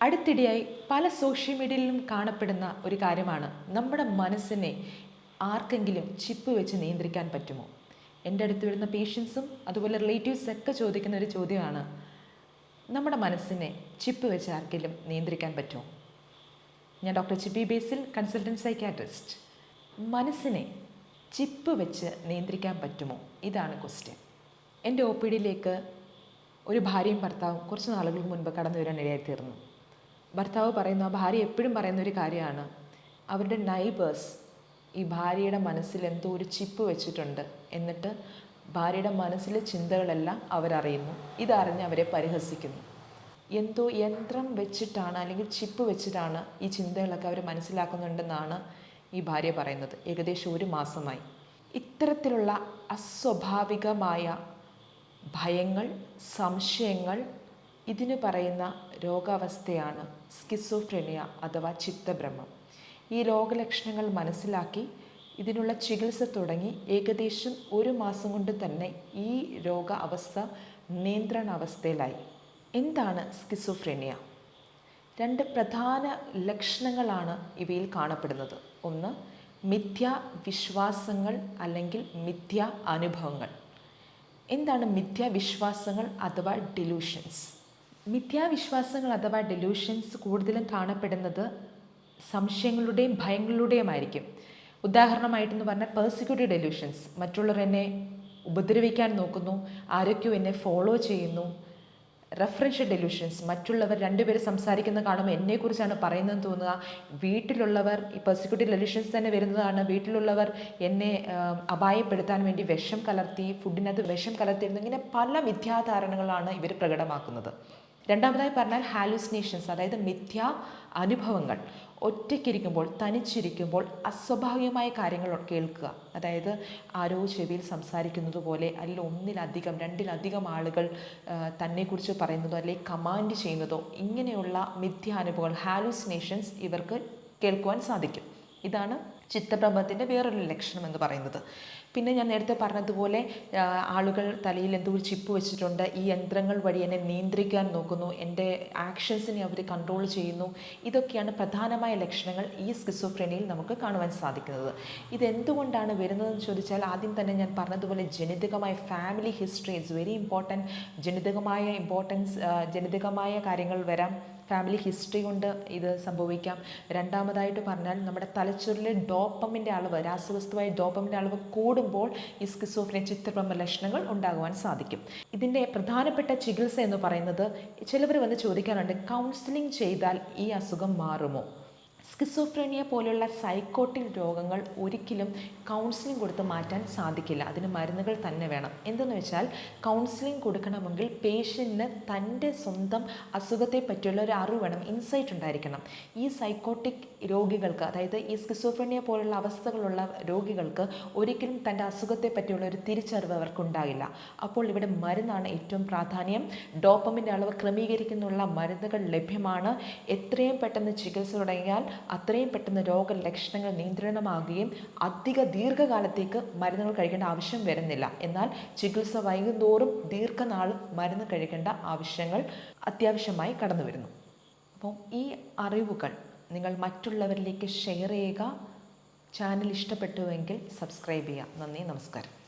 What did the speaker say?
അടുത്തിടെയായി പല സോഷ്യൽ മീഡിയയിലും കാണപ്പെടുന്ന ഒരു കാര്യമാണ് നമ്മുടെ മനസ്സിനെ ആർക്കെങ്കിലും ചിപ്പ് വെച്ച് നിയന്ത്രിക്കാൻ പറ്റുമോ? എന്റെ അടുത്ത് വരുന്ന പേഷ്യൻസും അതുപോലെ റിലേറ്റീവ്സ് ഒക്കെ ചോദിക്കുന്ന ഒരു ചോദ്യമാണ് നമ്മുടെ മനസ്സിനെ ചിപ്പ് വെച്ച് ആർക്കെങ്കിലും നിയന്ത്രിക്കാൻ പറ്റുമോ? ഞാൻ doctor Chippy Basil consultant psychiatrist മനസ്സിനെ ചിപ്പ് വെച്ച് നിയന്ത്രിക്കാൻ പറ്റുമോ? ഇതാണ് ക്വസ്റ്റ്യൻ എന്റെ ഒ പി ഡിയിലേക്ക് ഒരു ഭാര്യയും ഭർത്താവും കുറച്ച് നാളുകൾക്ക് മുൻപ് കടന്നു വരാൻ ഇടയായിത്തീർന്നു. ഭർത്താവ് പറയുന്ന ഭാര്യ എപ്പോഴും പറയുന്ന ഒരു കാര്യമാണ്. അവരുടെ നൈബേഴ്സ് ഈ ഭാര്യയുടെ മനസ്സിൽ എന്തോ ഒരു ചിപ്പ് വെച്ചിട്ടുണ്ട്. എന്നിട്ട് ഭാര്യയുടെ മനസ്സിലെ ചിന്തകളെല്ലാം അവരറിയുന്നു. ഇതറിഞ്ഞ് അവരെ പരിഹസിക്കുന്നു. എന്തോ യന്ത്രം വെച്ചിട്ടാണ് അല്ലെങ്കിൽ ചിപ്പ് വെച്ചിട്ടാണ് ഈ ചിന്തകളൊക്കെ അവർ മനസ്സിലാക്കുന്നുണ്ടെന്നാണ് ഈ ഭാര്യ പറയുന്നത്. ഏകദേശം ഒരു മാസമായി. ഇത്തരത്തിലുള്ള അസ്വാഭാവികമായ ഭയങ്ങൾ സംശയങ്ങൾ ഇതിന് പറയുന്ന രോഗാവസ്ഥയാണ് സ്കിസോഫ്രനിയ അഥവാ ചിത്തഭ്രമം. ഈ രോഗലക്ഷണങ്ങൾ മനസ്സിലാക്കി ഇതിനുള്ള ചികിത്സ തുടങ്ങി ഏകദേശം ഒരു മാസം കൊണ്ട് തന്നെ ഈ രോഗ അവസ്ഥ നിയന്ത്രണാവസ്ഥയിലായി. എന്താണ് സ്കിസോഫ്രനിയ? രണ്ട് പ്രധാന ലക്ഷണങ്ങളാണ് ഇവയിൽ കാണപ്പെടുന്നത്. ഒന്ന് മിഥ്യാ വിശ്വാസങ്ങൾ അല്ലെങ്കിൽ മിഥ്യ അനുഭവങ്ങൾ. എന്താണ് മിഥ്യാവിശ്വാസങ്ങൾ അഥവാ ഡെലൂഷൻസ് മിഥ്യാവിശ്വാസങ്ങൾ അഥവാ ഡെലൂഷൻസ് കൂടുതലും കാണപ്പെടുന്നത് സംശയങ്ങളുടെയും ഭയങ്ങളുടെയും ഭയങ്ങളുടെയുമായിരിക്കും ഉദാഹരണമായിട്ടെന്ന് പറഞ്ഞാൽ പേഴ്സിക്യൂട്ടീവ് ഡെലൂഷൻസ് മറ്റുള്ളവർ എന്നെ ഉപദ്രവിക്കാൻ നോക്കുന്നു ആരൊക്കെയോ എന്നെ ഫോളോ ചെയ്യുന്നു റെഫറൻഷ്യൽ ഡെലൂഷൻസ് മറ്റുള്ളവർ രണ്ടുപേരും സംസാരിക്കുന്ന കാണുമ്പോൾ എന്നെക്കുറിച്ചാണ് പറയുന്നതെന്ന് തോന്നുക. വീട്ടിലുള്ളവർ ഈ പെർസിക്യൂട്ടീവ് ഡെലൂഷൻസ് തന്നെ വരുന്നതാണ്. വീട്ടിലുള്ളവർ എന്നെ അപായപ്പെടുത്താൻ വേണ്ടി വിഷം കലർത്തി ഫുഡിനകത്ത് വിഷം കലർത്തിയിരുന്നു. ഇങ്ങനെ പല മിഥ്യാധാരണകളാണ് ഇവർ പ്രകടമാക്കുന്നത്. രണ്ടാമതായി പറഞ്ഞാൽ ഹാലുസിനേഷൻസ് അതായത് മിഥ്യ അനുഭവങ്ങൾ. ഒറ്റയ്ക്കിരിക്കുമ്പോൾ തനിച്ചിരിക്കുമ്പോൾ അസ്വാഭാവികമായ കാര്യങ്ങൾ കേൾക്കുക. അതായത് ആരോ ചെവിയിൽ സംസാരിക്കുന്നത് പോലെ അല്ലെങ്കിൽ ഒന്നിലധികം രണ്ടിലധികം ആളുകൾ തന്നെക്കുറിച്ച് പറയുന്നതോ അല്ലെങ്കിൽ കമാൻഡ് ചെയ്യുന്നതോ ഇങ്ങനെയുള്ള മിഥ്യാനുഭവങ്ങൾ ഹാലുസിനേഷൻസ് ഇവർക്ക് കേൾക്കുവാൻ സാധിക്കും. ഇതാണ് ചിത്തഭ്രമത്തിന്റെ വേറൊരു ലക്ഷണം എന്ന് പറയുന്നത്. പിന്നെ ഞാൻ നേരത്തെ പറഞ്ഞതുപോലെ ആളുകൾ തലയിൽ എന്തോ ഒരു ചിപ്പ് വെച്ചിട്ടുണ്ട്. ഈ യന്ത്രങ്ങൾ വഴി എന്നെ നിയന്ത്രിക്കാൻ നോക്കുന്നു. എന്റെ ആക്ഷൻസിനെ അവർ കൺട്രോൾ ചെയ്യുന്നു. ഇതൊക്കെയാണ് പ്രധാനമായ ലക്ഷണങ്ങൾ ഈ സ്കിസോഫ്രനിയിൽ നമുക്ക് കാണുവാൻ സാധിക്കുന്നത്. ഇതെന്തുകൊണ്ടാണ് വരുന്നതെന്ന് ചോദിച്ചാൽ ആദ്യം തന്നെ ഞാൻ പറഞ്ഞതുപോലെ ജനിതകമായ family history it's very important ജനിതകമായ importance ജനിതകമായ കാര്യങ്ങൾ വരാം. ഫാമിലി ഹിസ്റ്ററി കൊണ്ട് ഇത് സംഭവിക്കാം. രണ്ടാമതായിട്ട് പറഞ്ഞാൽ നമ്മുടെ തലച്ചോറിലെ ഡോപ്പമിന്റെ അളവ് രാസവസ്തുവായ ഡോപ്പമിന്റെ അളവ് കൂടുമ്പോൾ ഈ സ്കിസോഫ്രിയ ചിത്രഭ്രമ ലക്ഷണങ്ങൾ ഉണ്ടാകുവാൻ സാധിക്കും. ഇതിന്റെ പ്രധാനപ്പെട്ട ചികിത്സ എന്ന് പറയുന്നത് ചിലവർ വന്ന് ചോദിക്കാറുണ്ട് കൗൺസിലിംഗ് ചെയ്താൽ ഈ അസുഖം മാറുമോ? സ്കിസോഫ്രനിയ പോലെയുള്ള സൈക്കോട്ടിക് രോഗങ്ങൾ ഒരിക്കലും കൗൺസിലിംഗ് കൊടുത്ത് മാറ്റാൻ സാധിക്കില്ല. അതിന് മരുന്നുകൾ തന്നെ വേണം. എന്തെന്ന് വെച്ചാൽ കൗൺസിലിംഗ് കൊടുക്കണമെങ്കിൽ പേഷ്യന്റിന് തന്റെ സ്വന്തം അസുഖത്തെ പറ്റിയുള്ള ഒരു അറിവ് വേണം ഇൻസൈറ്റ് ഉണ്ടായിരിക്കണം. ഈ സൈക്കോട്ടിക് രോഗികൾക്ക് അതായത് ഈ സ്കിസോഫ്രനിയ പോലുള്ള അവസ്ഥകളുള്ള രോഗികൾക്ക് ഒരിക്കലും തന്റെ അസുഖത്തെ പറ്റിയുള്ള ഒരു തിരിച്ചറിവ് അവർക്ക് ഉണ്ടാകില്ല അപ്പോൾ ഇവിടെ മരുന്നാണ് ഏറ്റവും പ്രാധാന്യം. ഡോപ്പമിന്റെ അളവ് ക്രമീകരിക്കുന്നുള്ള മരുന്നുകൾ ലഭ്യമാണ്. എത്രയും പെട്ടെന്ന് ചികിത്സ തുടങ്ങിയാൽ അത്രയും പെട്ടെന്ന് രോഗലക്ഷണങ്ങൾ നിയന്ത്രണമാകുകയും അധിക ദീർഘകാലത്തേക്ക് മരുന്നുകൾ കഴിക്കേണ്ട ആവശ്യം വരുന്നില്ല. എന്നാൽ ചികിത്സ വൈകുന്തോറും ദീർഘനാൾ മരുന്ന് കഴിക്കേണ്ട ആവശ്യങ്ങൾ അത്യാവശ്യമായി കടന്നു വരുന്നു. അപ്പം ഈ അറിവുകൾ നിങ്ങൾ മറ്റുള്ളവരിലേക്ക് ഷെയർ ചെയ്യുക. ചാനൽ ഇഷ്ടപ്പെട്ടുവെങ്കിൽ സബ്സ്ക്രൈബ് ചെയ്യുക. നന്ദി നമസ്കാരം.